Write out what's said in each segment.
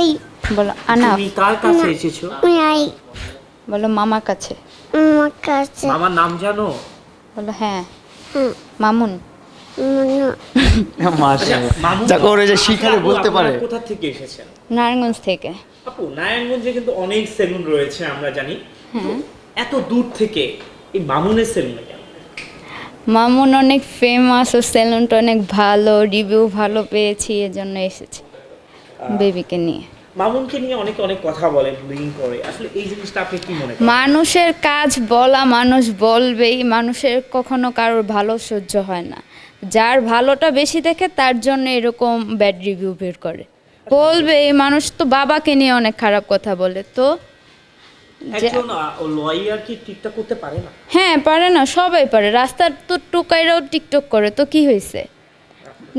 এই বলো আনাফ তুমি কার কাছে এসেছ? এই বলো মামার কাছে। আমার কাছে। মামার নাম জানো? বলো হ্যাঁ। মামুন। মনে মাশাআল্লাহ মামুন যাক ওরা যে শিখালে আপু, বলতে পারে। কোথা থেকে এসেছেন? নারায়ণগঞ্জ থেকে। আপু নারায়ণগঞ্জে কিন্তু অনেক সেলুন রয়েছে আমরা জানি। হ্যাঁ। এত দূর থেকে এই মামুনের সেলুনে মামুন অনেক ফেমাস ও সেলুনটা অনেক ভালো রিভিউ ভালো পেয়েছি এজন্য এসেছি। বেবিকে নিয়ে। মামুনকে নিয়ে অনেকে অনেক কথা বলে করে। আসলে এই জিনিসটা আপনি কি মনে করেন? মানুষের কাজ বলা মানুষ বলবেই মানুষের কখনো কারোর ভালো সহ্য হয় না। যার ভালোটা বেশি দেখে তার জন্য এরকম ব্যাড রিভিউ বের করে। বলবে এই মানুষ তো বাবাকে নিয়ে অনেক খারাপ কথা বলে তো একজন লয়ার কি টিকটক করতে পারে না? হ্যাঁ পারে না সবাই পারে। রাস্তার তো টুকাইরাও টিকটক করে তো কি হয়েছে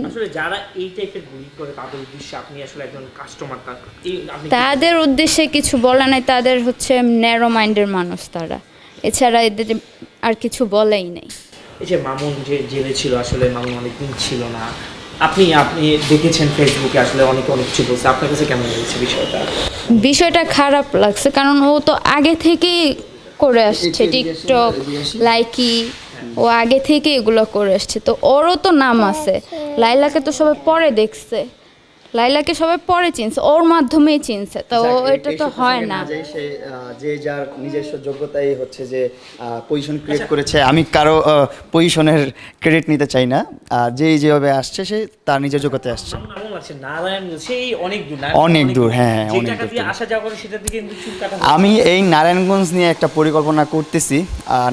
আসলে যারা এই টাইপের করে তাদের উদ্দেশ্যে আপনি আসলে একজন কাস্টমার তাদের উদ্দেশ্যে কিছু বলা নাই তাদের হচ্ছে ন্যারো মাইন্ডের মানুষ তারা। এছাড়া এদের আর কিছু বলেই নেই। এই যে মামুন যে জেলে ছিল আসলে মামুন অনেকদিন ছিল না। আপনি আপনি দেখেছেন ফেসবুকে আসলে অনেকে অনেক কিছু বলছে। আপনার কাছে কেমন লেগেছে বিষয়টা? বিষয়টা খারাপ লাগছে কারণ ও তো আগে থেকেই করে আসছে টিকটক লাইকি ও আগে থেকে এগুলো করে আসছে। তো ওরও তো নাম আছে। লাইলাকে তো সবাই পরে দেখছে। লাইলাকে সবাই পরে চিনছে ওর মাধ্যমেই চিনছে তো এটা তো হয় না। যে যার নিজস্ব যোগ্যতাই হচ্ছে যে পজিশন ক্রিয়েট করেছে আমি কারও পজিশনের ক্রেডিট নিতে চাই না যেই যেভাবে আসছে সে তার নিজের যোগ্যতায় আসছে। অনেক দূর অনেক দূর, হ্যাঁ, অনেক দূর দিয়ে থেকে। আসা যাওয়া করে সেটা দিকে কিন্তু চুল কাটা আমি এই নারায়ণগঞ্জ নিয়ে একটা পরিকল্পনা করতেছি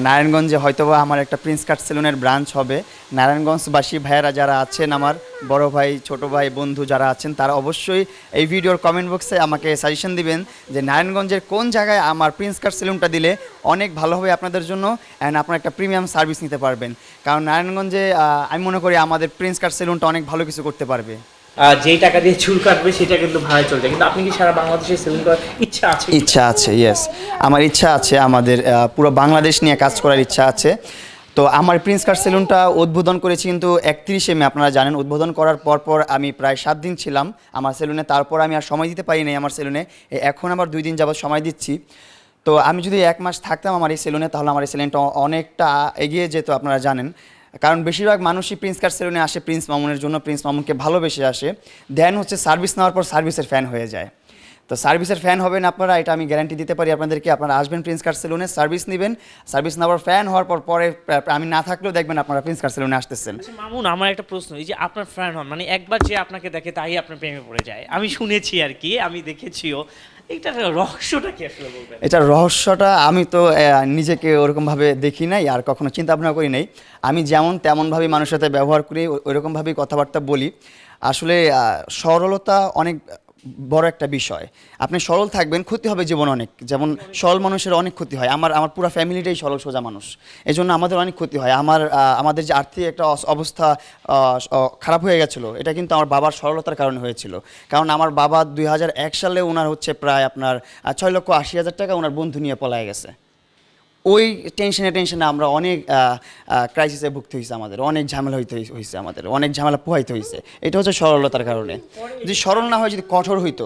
নারায়ণগঞ্জে হয়তোবা আমার একটা প্রিন্স কাট সেলুনের ব্রাঞ্চ হবে। নারায়ণগঞ্জবাসী ভাইয়েরা যারা আছেন আমার বড় ভাই ছোট ভাই বন্ধু যারা আছেন তারা অবশ্যই এই ভিডিওর কমেন্ট বক্সে আমাকে সাজেশন দিবেন যে নারায়ণগঞ্জের কোন জায়গায় আমার প্রিন্স কাট সেলুনটা দিলে অনেক ভালো হবে আপনাদের জন্য অ্যান্ড আপনারা একটা প্রিমিয়াম সার্ভিস নিতে পারবেন। কারণ নারায়ণগঞ্জে আমি মনে করি আমাদের প্রিন্স কাট সেলুনটা অনেক ভালো কিছু করতে পারবে। যেই টাকা দিয়ে চুল কাটবে সেটা কিন্তু ভাড়ায় চলছে কিন্তু আপনি কি সারা বাংলাদেশে সেলুন করার ইচ্ছা আছে? ইচ্ছা আছে ইয়েস আমার ইচ্ছা আছে আমাদের পুরো বাংলাদেশ নিয়ে কাজ করার ইচ্ছা আছে। তো আমার প্রিন্স কার সেলুনটা উদ্বোধন করেছি কিন্তু একত্রিশে মে, আপনারা জানেন, উদ্বোধন করার পর পর আমি প্রায় সাত দিন ছিলাম আমার সেলুনে তারপর আমি আর সময় দিতে পারি নাই আমার সেলুনে এখন আবার দুই দিন যাবত সময় দিচ্ছি। তো আমি যদি এক মাস থাকতাম আমার এই সেলুনে তাহলে আমার এই সেলুনটা অনেকটা এগিয়ে যেত, আপনারা জানেন। কারণ বেশিরভাগ মানুষই প্রিন্স কার সেলুনে আসে প্রিন্স মামুনের জন্য প্রিন্স মামুনকে ভালোবেসে আসে। দেন হচ্ছে সার্ভিস নেওয়ার পর সার্ভিসের ফ্যান হয়ে যায়। তো সার্ভিসের ফ্যান হবেন আপনারা এটা আমি গ্যারান্টি দিতে পারি আপনাদেরকে। আপনারা আসবেন প্রিন্স কার সেলুনে সার্ভিস নেবেন। সার্ভিস নেওয়ার ফ্যান হওয়ার পর পরে আমি না থাকলেও দেখবেন আপনারা প্রিন্স কার সেলুনে আসতেছেন। আচ্ছা, মামুন আমার একটা প্রশ্ন এই যে আপনার ফ্যান হন মানে একবার যে আপনাকে দেখে তাই আপনার প্রেমে পড়ে যায়। আমি শুনেছি আর কি আমি দেখেছিও। এইটার রহস্যটা কি আসলে বলবেন? এটা রহস্যটা আমি তো নিজেকে ওরকমভাবে দেখি নাই আর কখনো চিন্তা ভাবনা করি নাই। আমি যেমন তেমনভাবে মানুষের সাথে ব্যবহার করি ওইরকমভাবেই কথাবার্তা বলি। আসলে সরলতা অনেক বড় একটা বিষয়। আপনি সরল থাকবেন, ক্ষতি হবে জীবন অনেক। যেমন সরল মানুষের অনেক ক্ষতি হয়। আমার আমার পুরো ফ্যামিলিটাই সরল, সোজা মানুষ। এই জন্য আমাদের অনেক ক্ষতি হয়। আমার আমাদের যে আর্থিক একটা অবস্থা খারাপ হয়ে গেছিল, এটা কিন্তু আমার বাবার সরলতার কারণে হয়েছিল। কারণ আমার বাবা দুই সালে ওনার হচ্ছে প্রায় আপনার ছয় লক্ষ আশি হাজার টাকা ওনার বন্ধু নিয়ে পলায় গেছে। ওই টেনশনে টেনশনে আমরা অনেক ক্রাইসিসে ভুগতে হয়েছে আমাদের, অনেক ঝামেলা হইতে হয়েছে আমাদের, অনেক ঝামেলা পোহাইতে হয়েছে এটা হচ্ছে সরলতার কারণে। যদি সরল না হয়, যদি কঠোর হইতো